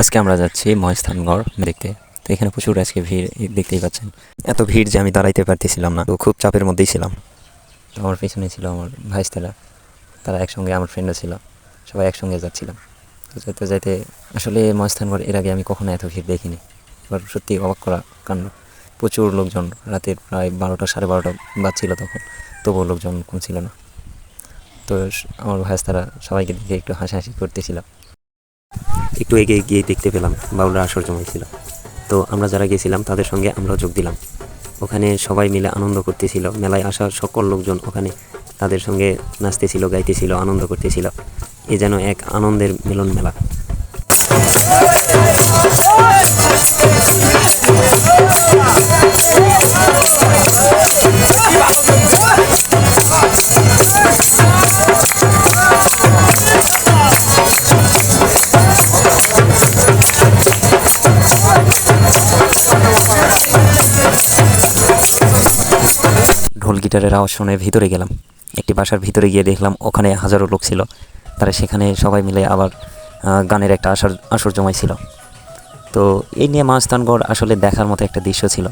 আজকে আমরা যাচ্ছি মহেস্থানগড় দেখতে। তো এখানে প্রচুর আজকে ভিড় দেখতেই পাচ্ছেন। এত ভিড় যে আমি দাঁড়াইতে পারতেছিলাম না, তো খুব চাপের মধ্যেই ছিলাম। তো আমার পেছনে ছিল আমার ভাইস্তারা। তারা একসঙ্গে আমার ফ্রেন্ডও ছিল। সবাই একসঙ্গে যাচ্ছিলাম। তো যেতে যেতে আসলে মহেস্থানগড় এর আগে আমি কখনো এত ভিড় দেখিনি। এবার সত্যি অবাক করা কাণ্ড। প্রচুর লোকজন, রাতের প্রায় বারোটা, সাড়ে বারোটা বাজছিল তখন। তবুও লোকজন কম ছিল না। তো আমার ভাইস্তারা সবাইকে দেখে একটু হাসাহাসি করতেছিলাম। একটু এগিয়ে গিয়ে দেখতে পেলাম বাউলরা আসর জমাইছিল। তো আমরা যারা গেছিলাম, তাদের সঙ্গে আমরাও যোগ দিলাম। ওখানে সবাই মিলে আনন্দ করতেছিল, মেলায় আসা সকল লোকজন ওখানে তাদের সঙ্গে নাচতেছিল, গাইতেছিল, আনন্দ করতেছিল। এ যেন এক আনন্দের মিলন মেলা গিটারের আওয়াজ শুনে ভিতরে গেলাম। একটি বাসার ভিতরে গিয়ে দেখলাম ওখানে হাজারো লোক ছিল। তারা সেখানে সবাই মিলে আবার গানের একটা আসর আসর জমাইছিল। তো এই নিয়ে মাস্তানগড় আসলে দেখার মতো একটা দৃশ্য ছিল।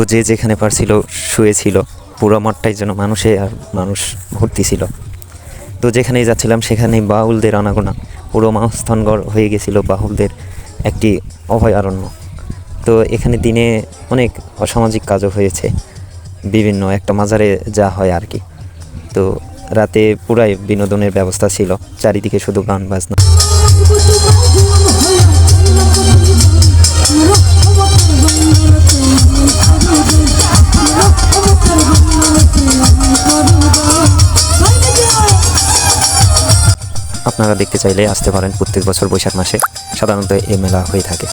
তো যে যেখানে পারছিল শুয়েছিল। পুরো মাঠটাই যেন মানুষে আর মানুষ ভর্তি ছিল। তো যেখানেই যাচ্ছিলাম সেখানেই বাউলদের আনাগোনা। পুরো মহাস্থানগড় হয়ে গেছিল বাউলদের একটি অভয়ারণ্য। তো এখানে দিনে অনেক অসামাজিক কাজও হয়েছে। বিভিন্ন একটা মাজারে যা হয় আর কি। তো রাতে পুরাই বিনোদনের ব্যবস্থা ছিল। চারিদিকে শুধু গান বাজনা। আপনারা দেখতে চাইলে আসতে পারেন প্রত্যেক বছর বৈশাখ মাসে। সাধারণত এই মেলা হয়ে থাকে।